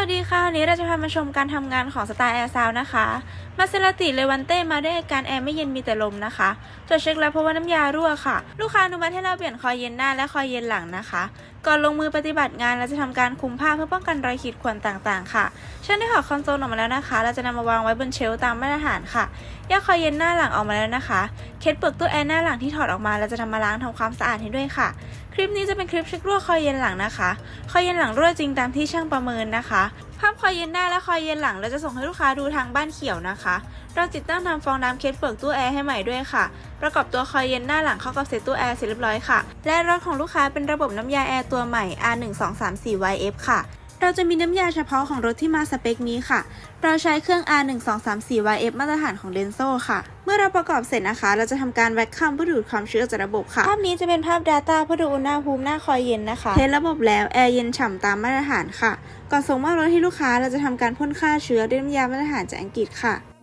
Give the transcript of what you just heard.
วัสดีค่ะวันนี้เราจะพามาชมการทำงานของสไตล์แอร์ซาวนะคะ มาเซราติเลวันเต้มาได้อาการแอร์ไม่เย็นมีแต่ลมนะคะตรวจเช็คแล้วเพราะว่าน้ำยารั่วค่ะ ลูกค้าอนุมัติให้เราเปลี่ยนคอยเย็นหน้าและคอยเย็นหลังนะคะ ก่อนลงมือปฏิบัติงานเราจะทำการคุมผ้าเพื่อป้องกันรอยขีดข่วนต่างๆ ค่ะช่นได้ถอดคอนโซลออกมาแล้วนะคะ เราจะนำมาวางไว้บนเชลฟ์ตามมาตรฐานค่ะแยกคอยเย็นหน้าหลังออกมาแล้วนะคะเคสเปลือกตู้แอร์หน้าหลังที่ถอดออกมาเราจะนำมาล้างทำความสะอาดให้ด้วยค่ะ คลิปนี้จะเป็นคลิปเช็ครั่วคอยเย็นหลังนะคะ คอยเย็นหลังรั่วจริงตามที่ช่างประเมินนะคะ ภาพคอยเย็นหน้าและคอยเย็นหลังเราจะส่งให้ลูกค้าดูทางบ้านเขียวนะคะ เราติดตั้งทำฟองน้ำเคสเปลือกตู้แอร์ให้ใหม่ด้วยค่ะ ประกอบตัวคอยเย็นหน้าหลังเข้ากับเซตตู้แอร์เสร็จเรียบร้อยค่ะ และรถของลูกค้าเป็นระบบน้ำยาแอร์ตัวใหม่ R1234YF ค่ะ เราจะมีน้ำยาเฉพาะของรถที่มาสเปคนี้ค่ะ เราใช้เครื่อง R1234YF มาตรฐานของเดนโซค่ะ เมื่อเราประกอบเสร็จนะคะ เราจะทำการแวคคัมเพื่อดูดความชื้นออกจากระบบค่ะ ภาพนี้จะเป็นภาพ Data เพื่อดูอุณหภูมิหน้าคอยเย็นนะคะ เทสระบบแล้วแอร์เย็นฉ่ำตามมาตรฐานค่ะ ก่อนส่งมอบรถให้ลูกค้าเราจะทำการพ่นฆ่าเชื้อด้วยน้ำยามาตรฐานจากอังกฤษค่ะ